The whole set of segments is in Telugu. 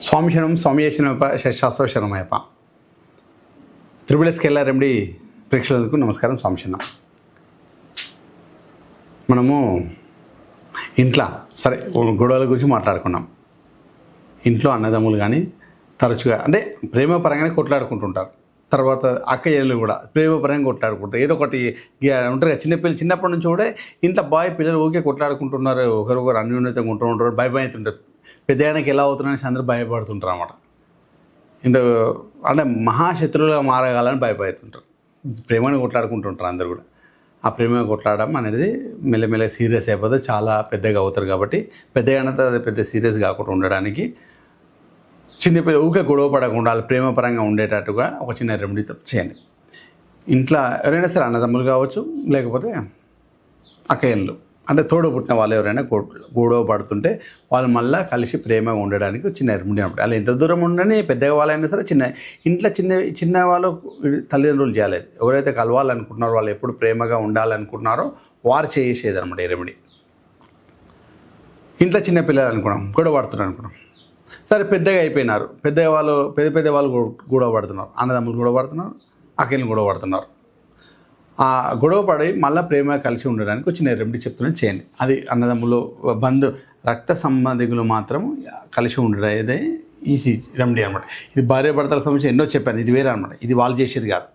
స్వామిశనం స్వామి శరణమయ్యప్ప శాస్త్ర శరణమయ్యప్ప. ఎస్ రెమెడీ ప్రేక్షకులకు నమస్కారం స్వామిశనం మనము ఇంట్లో సరే గొడవల గురించి మాట్లాడుకున్నాం. ఇంట్లో అన్నదమ్ములు కానీ తరచుగా అంటే ప్రేమ పరంగానే కొట్లాడుకుంటుంటారు. తర్వాత అక్కయ్యలు కూడా ప్రేమ పరంగా కొట్లాడుకుంటారు. ఏదో ఒకటి ఉంటారు కదా చిన్నపిల్లలు చిన్నప్పటి నుంచి కూడా ఇంట్లో బాయ్ పిల్లలు ఓకే కొట్లాడుకుంటున్నారు. ఒకరొకరు అన్యోన్యతంగా ఉంటూ ఉంటారు భయపడుతుంటారు పెద్దగానికి ఎలా అవుతున్నారని అందరూ భయపడుతుంటారు అనమాట ఇంత అంటే మహాశత్రువులుగా మారగాలని భయపడుతుంటారు. ప్రేమని కొట్లాడుకుంటుంటారు అందరు కూడా. ఆ ప్రేమ కొట్లాడడం అనేది మెల్లమెల్ల సీరియస్ అయిపోతే చాలా పెద్దగా అవుతారు కాబట్టి పెద్దగా అది పెద్ద సీరియస్ కాకుండా ఉండడానికి చిన్నపిల్ల ఊకే గొడవ పడకుండా ప్రేమపరంగా ప్రేమ పరంగా ఉండేటట్టుగా ఒక చిన్న రెమెడీ చేయండి. ఇంట్లో ఎవరైనా సరే అన్నదమ్ములు కావచ్చు లేకపోతే అక్కయ్యలు. అంటే తోడు పుట్టిన వాళ్ళు ఎవరైనా గొ- గొడవ పడుతుంటే వాళ్ళు మళ్ళీ కలిసి ప్రేమగా ఉండడానికి చిన్న రెమెడీ అలా ఎంత దూరం ఉండని పెద్దగా వాళ్ళైనా సరే చిన్న ఇంట్లో చిన్న చిన్న వాళ్ళు తల్లిదండ్రులు చేయలేదు ఎవరైతే కలవాలనుకుంటున్నారో వాళ్ళు ఎప్పుడు ప్రేమగా ఉండాలనుకుంటున్నారో వారు చేసేది అనమాట ఈ రెమెడీ ఇంట్లో చిన్న పిల్లలు అనుకున్నాం గొడవ పడుతున్నారు అనుకున్నాం. సరే పెద్దగా అయిపోయినారు. పెద్ద వాళ్ళు పెద్ద పెద్ద వాళ్ళు గొ- గొడవ పడుతున్నారు. అన్నదమ్ములు గొడవ పడుతున్నారు. అక్కలు గొడవ పడుతున్నారు. ఆ గొడవ పడి మళ్ళీ ప్రేమ కలిసి ఉండడానికి వచ్చిన చిన్న రెమెడీ చెప్తున్నాను. చేయండి. అది అన్నదమ్ములు బంధు రక్త సంబంధికులు మాత్రం కలిసి ఉండేదే ఈజీ రెమెడీ అనమాట ఇది భార్య భర్తల సమస్య ఎన్నో చెప్పాను. ఇది వేరే అనమాట ఇది వాళ్ళు చేసేది కాదు.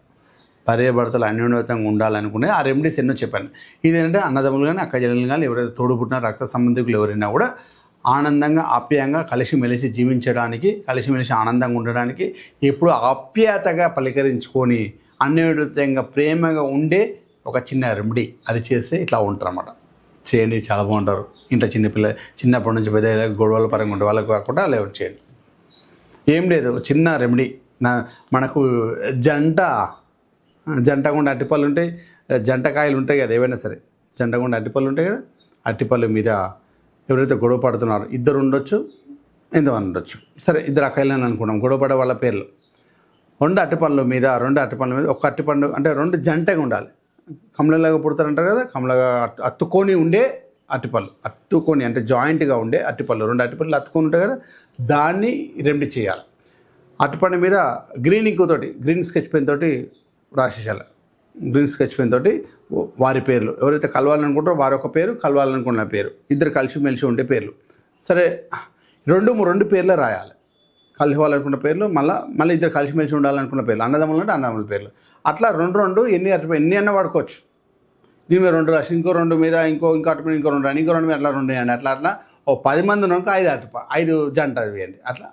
భార్య భర్తలు అన్యోన్యతంగా ఉండాలనుకునే ఆ రెమెడీస్ ఎన్నో చెప్పాను. ఇదేంటంటే అన్నదమ్ములు కానీ అక్క కానీ ఎవరైతే తోడుపుట్టిన రక్త సంబంధికులు ఎవరైనా కూడా ఆనందంగా ఆప్యాయంగా కలిసిమెలిసి జీవించడానికి కలిసిమెలిసి ఆనందంగా ఉండడానికి ఎప్పుడు ఆప్యాయతగా పలకరించుకొని అన్యోన్యతంగా ప్రేమగా ఉండే ఒక చిన్న రెమెడీ. అది చేస్తే ఇట్లా ఉంటారన్నమాట. చేయండి చాలా బాగుంటారు. ఇంట్లో చిన్నపిల్ల చిన్నప్పటి నుంచి పెద్ద గొడవల పరంగా ఉండే వాళ్ళకి కాకుండా లేవట్ చేయండి. ఏం లేదు చిన్న రెమెడీ. నా మనకు జంట జంటగుండా అట్టిపళ్ళు ఉంటాయి జంటకాయలు ఉంటాయి కదా ఏవైనా సరే. జంటగుండా అట్టిపళ్ళు ఉంటాయి కదా అట్టిపళ్ళు మీద ఎవరైతే గొడవ పడుతున్నారో ఇద్దరు ఉండొచ్చు ఎంతమంది ఉండొచ్చు. సరే ఇద్దరు అక్కయ్యలని అనుకున్నాం. గొడవ పడే వాళ్ళ పేర్లు. రెండు అట్టిపండ్ల మీద రెండు అట్టిపండ్ల మీద ఒక అట్టిపండు అంటే రెండు జంటగా ఉండాలి. కమలలాగా పుడతారంటారు కదా కమలగా అత్తుకొని ఉండే అట్టిపళ్ళు అత్తుకొని అంటే జాయింట్గా ఉండే అట్టిపళ్ళు రెండు అట్టిపళ్ళు అత్తుకొని ఉంటాయి కదా దాన్ని రెమెడీ చేయాలి. అరటిపండు మీద గ్రీన్ ఇంకు తోటి గ్రీన్ స్కెచ్ పెన్ తోటి రాసేసాలి గ్రీన్ స్కెచ్ పెన్ తోటి వారి పేర్లు. ఎవరైతే కలవాలనుకుంటారో వారి ఒక పేరు కలవాలనుకున్న పేరు. ఇద్దరు కలిసి మెలిసి ఉండే పేర్లు. సరే రెండు రెండు పేర్లే రాయాలి. కలిసి ఇవ్వాలనుకున్న పేర్లు మళ్ళీ మళ్ళీ ఇద్దరు కలిసిమెలిసి ఉండాలనుకున్న పేర్లు. అన్నదమ్ములు అంటే అన్నదమ్ముల పేర్లు. అట్లా రెండు రెండు ఎన్ని అటు ఎన్ని అన్న వాడుకోవచ్చు. దీని మీద రెండు రాసి ఇంకో రెండు మీద ఇంకో ఇంకో అటు మీద ఇంకో రెండు అని ఇంకో రెండు మీద అట్లా రెండు వేయండి. అట్లా అట్లా ఓ పది మంది ఉన్నాక ఐదు అటు ఐదు జంట వేయండి. అట్లా.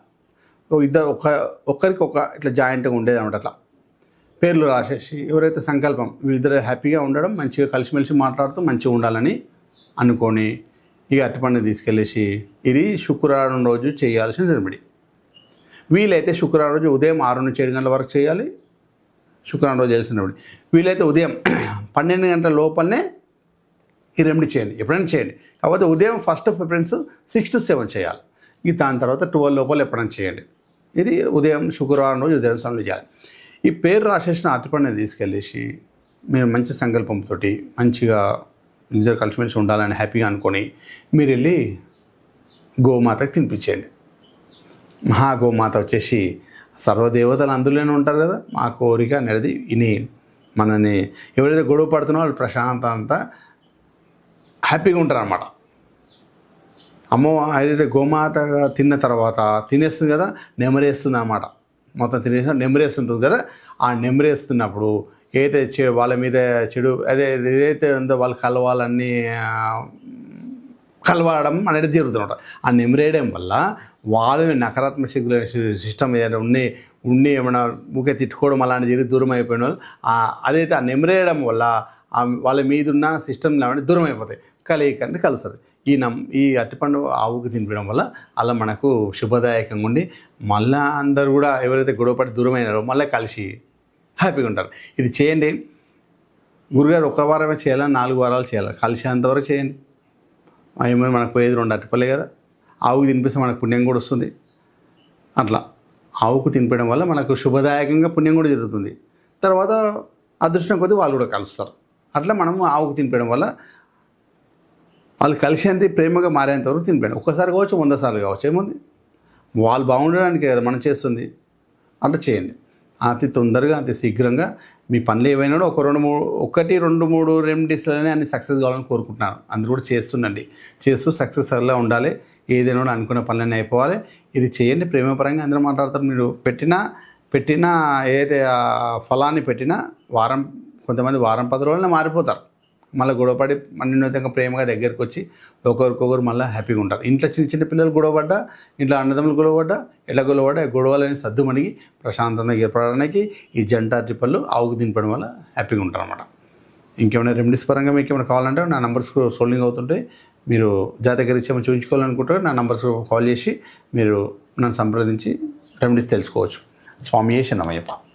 ఓ ఇద్దరు ఒక్క ఒక్కరికి ఒక ఇట్లా జాయింట్గా ఉండేది అనమాట అట్లా. పేర్లు రాసేసి ఎవరైతే సంకల్పం వీళ్ళిద్దరు హ్యాపీగా ఉండడం మంచిగా కలిసిమెలిసి మాట్లాడుతూ మంచిగా ఉండాలని అనుకొని ఇక అరటిపండు తీసుకెళ్ళేసి ఇది శుక్రవారం రోజు చేయాల్సిన రెమెడీ వీలైతే శుక్రవారం రోజు ఉదయం ఆరు నుంచి ఏడు గంటల వరకు చేయాలి. శుక్రవారం రోజు చేసినప్పుడు వీలైతే ఉదయం పన్నెండు గంటల లోపలనే ఈ రెమెడీ చేయండి. ఎప్పుడైనా చేయండి. కాకపోతే ఉదయం first preference six to seven చేయాలి. ఇక దాని తర్వాత ట్వెల్వ్ లోపల ఎప్పుడైనా చేయండి. ఇది ఉదయం శుక్రవారం రోజు ఉదయం సమయంలో చేయాలి. ఈ పేరు రాసేసిన అరటిపండుని తీసుకెళ్ళేసి మీరు మంచి సంకల్పంతో మంచిగా ఇద్దరు కలిసిమెలిసి ఉండాలని హ్యాపీగా అనుకొని మీరు వెళ్ళి గోమాతకి తినిపించేయండి. మహాగోమాత వచ్చేసి సర్వదేవతలు అందులోనే ఉంటారు కదా? మా కోరిక అనేది ఇని మనని ఎవరైతే గొడవ పడుతున్నా వాళ్ళు ప్రశాంతత అంతా హ్యాపీగా ఉంటారు అనమాట అమ్మ ఏదైతే గోమాత తిన్న తర్వాత తినేస్తుంది కదా నెమరేస్తుంది అనమాట మొత్తం తినేసి నెమరేస్తుంటుంది కదా ఆ నెమరేస్తున్నప్పుడు ఏదైతే చె- వాళ్ళ మీద చెడు అదే ఏదైతే ఉందో వాళ్ళు కలవాలన్నీ కలవడం అనేది జరుగుతుంట ఆ నెమరేయడం వల్ల వాళ్ళు నకారాత్మక శక్తుల సిస్టమ్ ఏదైనా ఉండి ఉండి ఏమైనా ఊకే తిట్టుకోవడం అలాంటి జరిగి దూరం అయిపోయిన వాళ్ళు అదైతే ఆ నెమరేయడం వల్ల వాళ్ళ మీద ఉన్న సిస్టమ్ అవన్నీ దూరం అయిపోతాయి. కలియకంటే కలుస్తుంది. ఈ నమ్ ఈ అరటిపండు ఆవుకి తినిపించడం వల్ల అలా మనకు శుభదాయకంగా ఉండి మళ్ళా అందరు కూడా ఎవరైతే గొడవపడి దూరమైనారో మళ్ళీ కలిసి హ్యాపీగా ఉంటారు. ఇది చేయండి. గురుగారు ఒక వారమే చేయాలా? నాలుగు వారాలు చేయాలి? కలిసేంతవరకు చేయండి. ఏమైనా మనకు పోయేది రెండు అట్టిపల్లే కదా. ఆవుకు తినిపిస్తే మనకు పుణ్యం కూడా వస్తుంది. అట్లా ఆవుకు తినిపించడం వల్ల మనకు శుభదాయకంగా పుణ్యం కూడా జరుగుతుంది. తర్వాత అదృష్టం కొద్దీ వాళ్ళు కూడా కలుస్తారు. అట్లా మనము ఆవుకు తినిపించడం వల్ల వాళ్ళు కలిసేంత ప్రేమగా మారేంత వరకు తినిపోయాడు ఒక్కసారి కావచ్చు వంద సార్లు కావచ్చు. ఏముంది? వాళ్ళు బాగుండడానికి కదా మనం చేస్తుంది. అట్లా చేయండి. అతి తొందరగా అతి శీఘ్రంగా మీ పనులు ఏవైనా ఒక రెండు మూడు ఒకటి రెండు మూడు రెమెడీస్లోనే అన్ని సక్సెస్ కావాలని కోరుకుంటున్నాను. అందరూ కూడా చేస్తుండండి. చేస్తూ సక్సెస్ ఉండాలి. ఏదైనా కూడా అనుకున్న పనులన్నీ అయిపోవాలి. ఇది చేయండి. ప్రేమపరంగా అందరూ మాట్లాడతారు. మీరు పెట్టిన పెట్టిన ఏదైతే ఫలాన్ని పెట్టినా వారం కొంతమంది వారం పది రోజులనే మారిపోతారు. మళ్ళీ గొడవపడి అన్నితంగా ప్రేమగా దగ్గరికి వచ్చి ఒకరికొకరు మళ్ళీ హ్యాపీగా ఉంటారు. ఇంట్లో చిన్న చిన్న పిల్లలు గొడవపడ్డా ఇంట్లో అన్నదమ్ములు గొడవపడ్డా ఎట్లా గొడవపడ్డా గొడవలని సర్దుమణిగి ప్రశాంతంగా ఏర్పడడానికి ఈ జంట ట్రిప్పలు ఆవుకు దింపడం వల్ల హ్యాపీగా ఉంటారు అనమాట ఇంకేమైనా రెమెడీస్ పరంగా మీకు ఏమైనా కావాలంటే నా నంబర్స్ సోల్డింగ్ అవుతుంటే మీరు జాతక రీత్యా ఏమైనా చూపించుకోవాలనుకుంటే నా నంబర్స్ కాల్ చేసి మీరు నన్ను సంప్రదించి రెమెడీస్ తెలుసుకోవచ్చు. స్వామి శరణమయ్యప్ప.